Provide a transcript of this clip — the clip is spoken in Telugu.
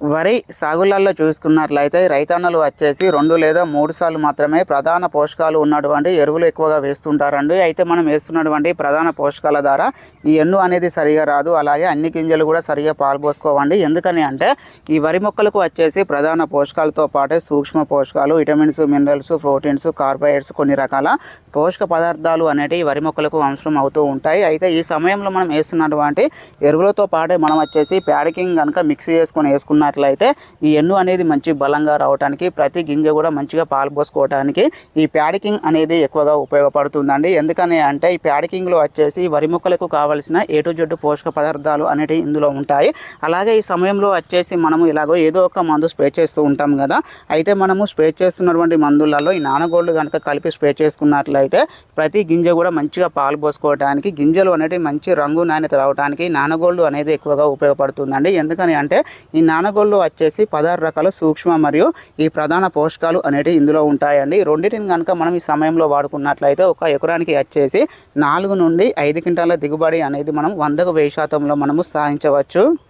వరి సాగులలో చూసుకున్నట్లయితే రైతన్నలు వచ్చేసి రెండు లేదా మూడు సార్లు మాత్రమే ప్రధాన పోషకాలు ఉన్నటువంటి ఎరువులు ఎక్కువగా వేస్తుంటారండి. అయితే మనం వేస్తున్నటువంటి ప్రధాన పోషకాల ద్వారా ఈ ఎన్ను అనేది సరిగా రాదు. అలాగే అన్ని గింజలు కూడా సరిగా పాల్పోసుకోవండి ఎందుకని అంటే ఈ వరి మొక్కలకు వచ్చేసి ప్రధాన పోషకాలతో పాటే సూక్ష్మ పోషకాలు విటమిన్స్ మినరల్స్ ప్రోటీన్స్ కార్బోహైడ్రేట్స్ కొన్ని రకాల పోషక పదార్థాలు అనేటివి వరి మొక్కలకు అవసరం అవుతూ ఉంటాయి. అయితే ఈ సమయంలో మనం వేస్తున్నటువంటి ఎరువులతో పాటే మనం వచ్చేసి ప్యాడకింగ్ కనుక మిక్స్ చేసుకొని వేసుకున్నట్లయితే ఈ ఎన్ను అనేది మంచి బలంగా రావడానికి ప్రతి గింజ కూడా మంచిగా పాలు పోసుకోవడానికి ఈ ప్యాడకింగ్ అనేది ఎక్కువగా ఉపయోగపడుతుందండి. ఎందుకని అంటే ఈ ప్యాడకింగ్లో వచ్చేసి వరి మొక్కలకు కావలసిన ఏటు జడ్డు జెడ్ పోషక పదార్థాలు అనేటివి ఇందులో ఉంటాయి. అలాగే ఈ సమయంలో వచ్చేసి మనము ఇలాగో ఏదో ఒక మందు స్ప్రే చేస్తూ ఉంటాం కదా. అయితే మనము స్ప్రే చేస్తున్నటువంటి మందులలో ఈ నానగోళ్ళు కనుక కలిపి స్ప్రే చేసుకున్నట్లయితే ప్రతి గింజ కూడా మంచిగా పాలు పోసుకోవడానికి గింజలు అనేవి మంచి రంగు నాణ్యత రావడానికి నానగోళ్ళు అనేది ఎక్కువగా ఉపయోగపడుతుందండి. ఎందుకని అంటే ఈ నానగోళ్ళు వచ్చేసి పదహారు రకాల సూక్ష్మ మరియు ఈ ప్రధాన పోషకాలు అనేటివి ఇందులో ఉంటాయండి. రెండింటిని కనుక మనం ఈ సమయంలో వాడుకున్నట్లయితే ఒక ఎకరానికి వచ్చేసి నాలుగు నుండి ఐదు క్వింటాల దిగుబడి అనేది మనం వందకు వెయ్యి శాతంలో మనము సాధించవచ్చు.